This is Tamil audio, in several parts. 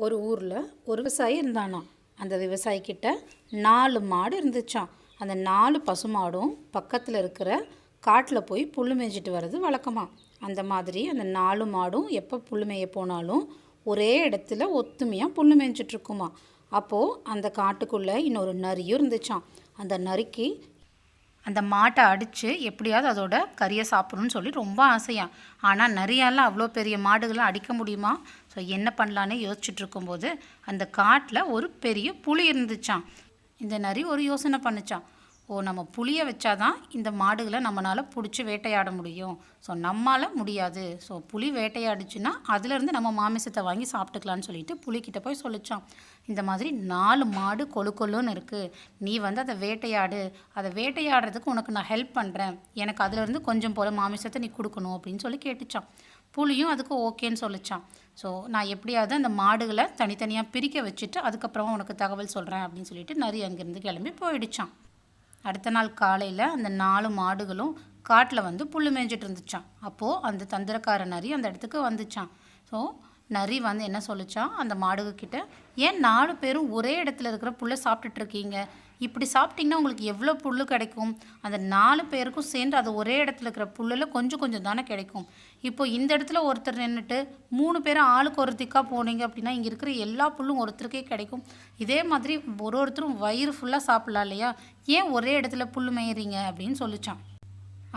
ஒரு ஊரில் ஒரு விவசாயி இருந்தானாம் அந்த விவசாயிக்கிட்ட நாலு மாடு இருந்துச்சான் அந்த நாலு பசுமாடும் பக்கத்தில் இருக்கிற காட்டில் போய் புல் மேய்ஞ்சிட்டு வர்றது வழக்கமாக அந்த மாதிரி அந்த நாலு மாடும் எப்போ புல் மேய போனாலும் ஒரே இடத்துல ஒத்துமையாக புல் மேய்ஞ்சிட்ருக்குமா அப்போது அந்த காட்டுக்குள்ளே இன்னொரு நரியும் இருந்துச்சான் அந்த நரிக்கு அந்த மாட்டை அடித்து எப்படியாவது அதோட கறியை சாப்பிடணும்னு சொல்லி ரொம்ப ஆசையாக ஆனால் நிறையாலாம் அவ்வளோ பெரிய மாடுகளை அடிக்க முடியுமா? ஸோ என்ன பண்ணலான்னு யோசிச்சுட்டு இருக்கும்போது அந்த காட்டில் ஒரு பெரிய புளி இருந்துச்சான் இந்த நரி ஒரு யோசனை பண்ணுச்சான் ஓ நம்ம புளியை வச்சாதான் இந்த மாடுகளை நம்மளால் பிடிச்சி வேட்டையாட முடியும். ஸோ நம்மால் முடியாது. ஸோ புளி வேட்டையாடுச்சுன்னா அதுலேருந்து நம்ம மாமிசத்தை வாங்கி சாப்பிட்டுக்கலான்னு சொல்லிட்டு புளிக்கிட்ட போய் சொல்லிச்சான் இந்த மாதிரி நாலு மாடு கொழு கொழுன்னு இருக்குது நீ வந்து அதை வேட்டையாடு. அதை வேட்டையாடுறதுக்கு உனக்கு நான் ஹெல்ப் பண்ணுறேன் எனக்கு அதுலேருந்து கொஞ்சம் போல் மாமிசத்தை நீ கொடுக்கணும் அப்படின்னு சொல்லி கேட்டுச்சான் புளியும் அதுக்கு ஓகேன்னு சொல்லிச்சான் ஸோ நான் எப்படியாவது அந்த மாடுகளை தனித்தனியாக பிரிக்க வச்சுட்டு அதுக்கப்புறமா உனக்கு தகவல் சொல்கிறேன் அப்படின்னு சொல்லிட்டு நரி அங்கேருந்து கிளம்பி போயிடுச்சான். அடுத்த நாள் காலையில் அந்த நாலு மாடுகளும் காட்டில் வந்து புல் மேய்ஞ்சிட்டு இருந்துச்சான் அப்போது அந்த தந்திரக்கார நரி அந்த இடத்துக்கு வந்துச்சான் ஸோ நரி வந்து என்ன சொல்லிச்சான் அந்த மாடுகிட்ட ஏன் நாலு பேரும் ஒரே இடத்துல இருக்கிற புல்லை சாப்பிட்டுட்டு இருக்கீங்க? இப்படி சாப்பிட்டிங்கன்னா உங்களுக்கு எவ்வளோ புல் கிடைக்கும்? அந்த நாலு பேருக்கும் சேர்ந்து அது ஒரே இடத்துல இருக்கிற புல்லில் கொஞ்சம் கொஞ்சம் தானே கிடைக்கும். இப்போ இந்த இடத்துல ஒருத்தர் நின்றுட்டு மூணு பேரும் ஆளுக்கு ஒரு திக்காக போனீங்க அப்படின்னா இங்கே இருக்கிற எல்லா புல்லும் ஒருத்தருக்கே கிடைக்கும். இதே மாதிரி ஒரு ஒருத்தரும் வயிறு ஃபுல்லாக சாப்பிட்லாம் இல்லையா? ஏன் ஒரே இடத்துல புல் மேயிறீங்க அப்படின்னு சொல்லிச்சான்.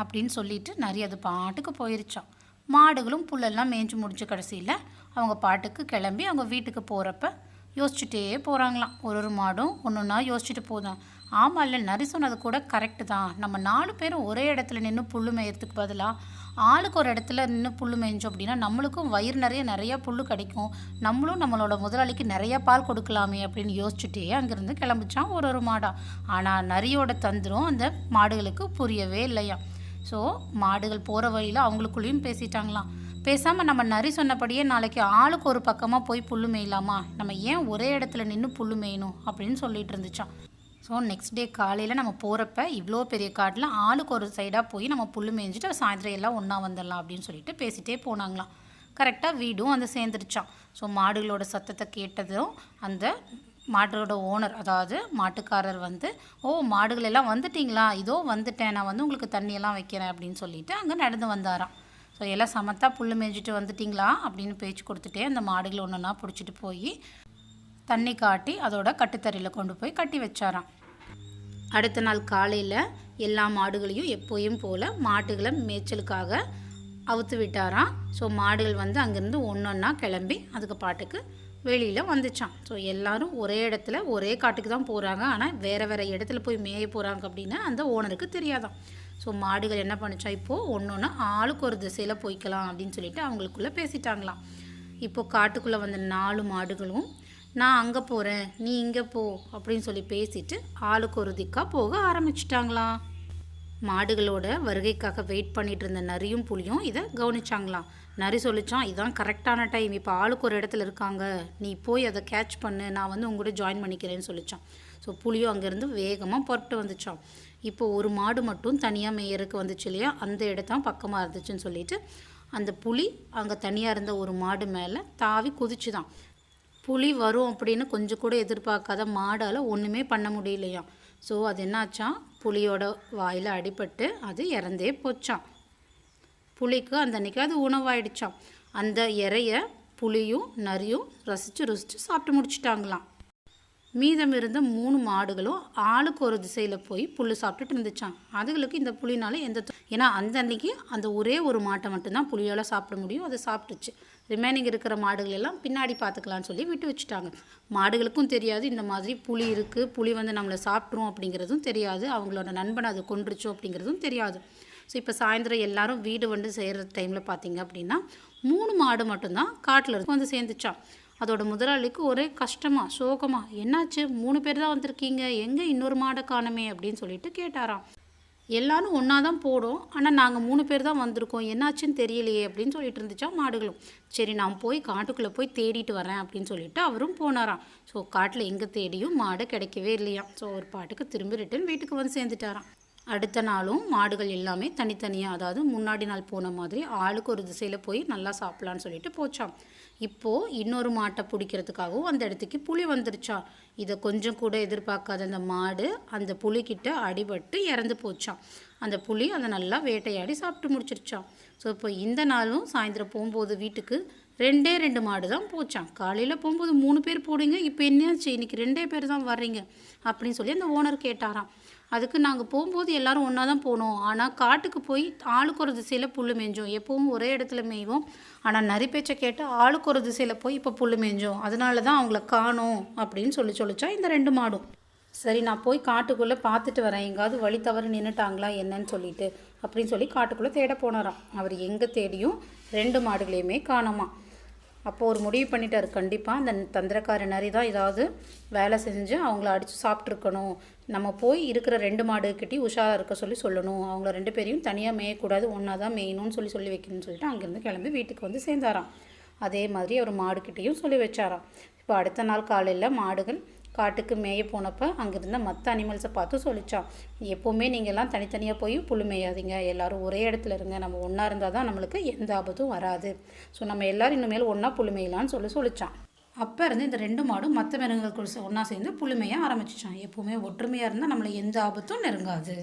அப்படின்னு சொல்லிட்டு நிறைய அது பாட்டுக்கு போயிருச்சான். மாடுகளும் புல்லெல்லாம் மேய்ஞ்சி முடிஞ்ச கடைசியில் அவங்க பாட்டுக்கு கிளம்பி அவங்க வீட்டுக்கு போகிறப்ப யோசிச்சுட்டே போகிறாங்களாம் ஒரு ஒரு மாடும் ஒன்று ஒன்றா யோசிச்சுட்டு போதும். ஆமாம் இல்லை நரி சொன்னது கூட கரெக்டு தான். நம்ம நாலு பேரும் ஒரே இடத்துல நின்று புல் மேயறதுக்கு பதிலாக ஆளுக்கு ஒரு இடத்துல நின்று புல் மேய்ஞ்சோம் அப்படின்னா நம்மளுக்கும் வயிறு நிறைய நிறையா புல் கிடைக்கும். நம்மளும் நம்மளோட முதலாளிக்கு நிறைய பால் கொடுக்கலாமே அப்படின்னு யோசிச்சுட்டே அங்கேருந்து கிளம்பிச்சான் ஒரு ஒரு மாடாக ஆனால் நரியோட தந்திரம் அந்த மாடுகளுக்கு புரியவே இல்லையா ஸோ மாடுகள் போகிற வழியில் அவங்களுக்குள்ளேயும் பேசிட்டாங்களாம். பேசாமல் நம்ம நரி சொன்னபடியே நாளைக்கு ஆளுக்கு ஒரு பக்கமாக போய் புல்லு மேயலாமா? நம்ம ஏன் ஒரே இடத்துல நின்று புல்லு மேயணும்? அப்படின்னு சொல்லிட்டு இருந்துச்சான் ஸோ நெக்ஸ்ட் டே காலையில் நம்ம போகிறப்ப இவ்வளோ பெரிய காட்டில் ஆளுக்கு ஒரு சைடாக போய் நம்ம புல் மேய்ஞ்சிட்டு சாயந்தரம் எல்லாம் ஒன்றா வந்துடலாம் அப்படின்னு சொல்லிட்டு பேசிகிட்டே போனாங்களாம். கரெக்டாக வீடும் வந்து சேர்ந்துருச்சான் ஸோ மாடுகளோட சத்தத்தை கேட்டதும் அந்த மாட்டோட ஓனர் அதாவது மாட்டுக்காரர் வந்து ஓ மாடுகள் எல்லாம் இதோ வந்துட்டேன். நான் வந்து உங்களுக்கு தண்ணியெல்லாம் வைக்கிறேன். அப்படின்னு சொல்லிட்டு அங்கே நடந்து வந்தாராம். ஸோ எல்லாம் சமத்தா புல் மேய்ஞ்சிட்டு வந்துட்டிங்களா? அப்படின்னு பேச்சு கொடுத்துட்டே அந்த மாடுகளை ஒன்று ஒன்றா பிடிச்சிட்டு போய் தண்ணி காட்டி அதோட கட்டுத்தறியில் கொண்டு போய் கட்டி வச்சாராம். அடுத்த நாள் காலையில் எல்லா மாடுகளையும் எப்போயும் போல் மாட்டுகளை மேய்ச்சலுக்காக அவுத்து விட்டாராம். ஸோ மாடுகள் வந்து அங்கேருந்து ஒன்றொன்னா கிளம்பி அதுக்கு பாட்டுக்கு வெளியில் வந்துச்சான் ஸோ எல்லாரும் ஒரே இடத்துல ஒரே காட்டுக்கு தான் போகிறாங்க ஆனால் வேறு வேறு இடத்துல போய் மேய போகிறாங்க அப்படின்னு அந்த ஓனருக்கு தெரியாதான் ஸோ மாடுகள் என்ன பண்ணுச்சா இப்போது ஒன்று ஒன்று ஆளுக்கு ஒரு திசையில் போய்க்கலாம் அப்படின்னு சொல்லிட்டு அவங்களுக்குள்ளே பேசிட்டாங்களாம். இப்போது காட்டுக்குள்ளே வந்த நாலு மாடுகளும் நான் அங்கே போகிறேன் நீ இங்கே போ அப்படின்னு சொல்லி பேசிட்டு ஆளுக்கு ஒரு திக்காக போக ஆரம்பிச்சிட்டாங்களாம். மாடுகளோட வருகைக்காக வெயிட் பண்ணிட்டு இருந்த நரியும் புலியும் இதை கவனிச்சாங்களாம். நரி சொல்லிச்சான் இதான் கரெக்டான டைம் இப்போ ஆளுக்கு ஒரு இடத்துல இருக்காங்க. நீ போய் அதை கேட்ச் பண்ணு. நான் வந்து உங்கள்கிட்ட ஜாயின் பண்ணிக்கிறேன்னு சொல்லிச்சான் ஸோ புளியும் அங்கேருந்து வேகமாக புறப்பட்டு வந்துச்சான் இப்போ ஒரு மாடு மட்டும் தனியாக மேயருக்கு வந்துச்சு இல்லையா? அந்த இடத்தான் பக்கமாக இருந்துச்சுன்னு சொல்லிட்டு அந்த புலி அங்கே தனியாக இருந்த ஒரு மாடு மேலே தாவி குதிச்சுதான். புலி வரும் அப்படின்னு கொஞ்சம் கூட எதிர்பார்க்காத மாடால் ஒன்றுமே பண்ண முடியலையாம் ஸோ அது என்னாச்சான் புலியோட வாயில் அடிபட்டு அது இறந்தே போச்சான் புலிக்கு அந்த அன்றைக்கி அது உணவாயிடுச்சான் அந்த இறைய புளியும் நரியும் ரசித்து ருசித்து சாப்பிட்டு முடிச்சிட்டாங்களாம். மீதம் இருந்த மூணு மாடுகளும் ஆளுக்கு ஒரு திசையில் போய் புல் சாப்பிட்டுட்டு இருந்துச்சான் அதுகளுக்கு இந்த புளினால எந்த ஏன்னா அந்த அன்னைக்கு அந்த ஒரே ஒரு மாட்டை மட்டும்தான் புளியால் சாப்பிட முடியும். அதை சாப்பிட்டுச்சு. ரிமைனிங் இருக்கிற மாடுகள் எல்லாம் பின்னாடி பார்த்துக்கலான்னு சொல்லி விட்டு வச்சுட்டாங்க. மாடுகளுக்கும் தெரியாது இந்த மாதிரி புளி இருக்குது புளி வந்து நம்மளை சாப்பிட்ரும் அப்படிங்கிறதும் தெரியாது. அவங்களோட நண்பனை அது கொன்றுச்சோ அப்படிங்கிறதும் தெரியாது. ஸோ இப்போ சாயந்தரம் எல்லாரும் வீடு வந்து செய்கிற டைமில் பார்த்தீங்க அப்படின்னா மூணு மாடு மட்டும்தான் காட்டில் இருக்கும் வந்து சேர்ந்துச்சான் அதோட முதலாளிக்கு ஒரே கஷ்டமாக சோகமா என்னாச்சு? மூணு பேர் தான் வந்திருக்கீங்க. எங்கே இன்னொரு மாடை காணுமே? அப்படின்னு சொல்லிட்டு கேட்டாராம். எல்லாரும் ஒன்றா தான் போடும் ஆனால் நாங்கள் மூணு பேர் தான் வந்திருக்கோம். என்னாச்சுன்னு தெரியலையே அப்படின்னு சொல்லிட்டு இருந்துச்சா மாடுகளும். சரி நான் போய் காட்டுக்குள்ளே போய் தேடிட்டு வரேன் அப்படின்னு சொல்லிட்டு அவரும் போனாராம். ஸோ காட்டில் எங்கே தேடியும் மாடு கிடைக்கவே இல்லையாம். ஸோ ஒரு பாட்டுக்கு திரும்பி ரிட்டன் வீட்டுக்கு வந்து சேர்ந்துட்டாராம். அடுத்த நாளும் மாடுகள் எல்லாமே தனித்தனியாக அதாவது முன்னாடி நாள் போன மாதிரி ஆளுக்கு ஒரு திசையில் போய் நல்லா சாப்பிட்லான்னு சொல்லிட்டு போச்சான் இப்போது இன்னொரு மாட்டை பிடிக்கிறதுக்காகவும் அந்த இடத்துக்கு புளி வந்துருச்சான் இதை கொஞ்சம் கூட எதிர்பார்க்காத அந்த மாடு அந்த புளிக்கிட்ட அடிபட்டு இறந்து போச்சான் அந்த புளி அதை நல்லா வேட்டையாடி சாப்பிட்டு முடிச்சிருச்சான் ஸோ இப்போ இந்த நாளும் சாயந்தரம் போகும்போது வீட்டுக்கு ரெண்டே ரெண்டு மாடு தான் போச்சான் காலையில் போகும்போது மூணு பேர் போடுங்க இப்போ என்னாச்சு இன்னைக்கு ரெண்டே பேர் தான் வர்றீங்க அப்படின்னு சொல்லி அந்த ஓனர் கேட்டாராம். அதுக்கு நாங்கள் போகும்போது எல்லாரும் ஒன்றா தான் போனோம். ஆனால் காட்டுக்கு போய் ஆளுக்கு ஒரு திசையில் புல் மேய்ஞ்சோம். எப்போவும் ஒரே இடத்துல மேய்வோம். ஆனால் நரி பேச்சை கேட்டு ஆளுக்கு ஒரு திசையில் போய் இப்போ புல் மேய்ஞ்சோம். அதனால தான் அவங்கள காணோம் அப்படின்னு சொல்லி சொல்லிச்சா இந்த ரெண்டு மாடும். சரி நான் போய் காட்டுக்குள்ளே பார்த்துட்டு வரேன். எங்காவது வழி தவறு நின்றுட்டாங்களா என்னன்னு சொல்லிட்டு அப்படின்னு சொல்லி காட்டுக்குள்ளே தேட போனாராம். அவர் எங்கே தேடியும் ரெண்டு மாடுகளையுமே காணோமா அப்போ ஒரு முடிவு பண்ணிட்டார். கண்டிப்பாக அந்த தந்திரக்கார நரி தான் ஏதாவது வேலை செஞ்சு அவங்கள அடித்து சாப்பிட்ருக்கணும் நம்ம போய் இருக்கிற ரெண்டு மாடுக்கிட்டையும் உஷாராக இருக்க சொல்லி சொல்லணும். அவங்கள ரெண்டு பேரையும் தனியாக மேயக்கூடாது. ஒன்றா தான் மேயணும்னு சொல்லி சொல்லி வைக்கணும்னு சொல்லிட்டு அங்கேருந்து கிளம்பி வீட்டுக்கு வந்து சேர்ந்தாராம். அதே மாதிரி அவர் மாடுக்கிட்டேயும் சொல்லி வச்சாராம். இப்போ அடுத்த நாள் காலையில் மாடுகள் காட்டுக்கு மேய போனப்போ அங்கேருந்த மற்ற அனிமல்ஸை பார்த்து சொல்லிச்சான். எப்போவுமே நீங்கள்லாம் தனித்தனியாக போய் புல் மேயாதீங்க. எல்லோரும் ஒரே இடத்துல இருங்க. நம்ம ஒன்றா இருந்தால் தான் நம்மளுக்கு எந்த ஆபத்தும் வராது. ஸோ நம்ம எல்லோரும் இனிமேல் ஒன்றா புல் மேயலான்னு சொல்லி சொல்லிச்சான். அப்போ இருந்து இந்த ரெண்டு மாடும் மற்ற மிருகங்கள் ஒன்றா சேர்ந்து புழுமையாக ஆரம்பிச்சிச்சான். எப்போவுமே ஒற்றுமையாக இருந்தால் நம்மளை எந்த ஆபத்தும் நெருங்காது.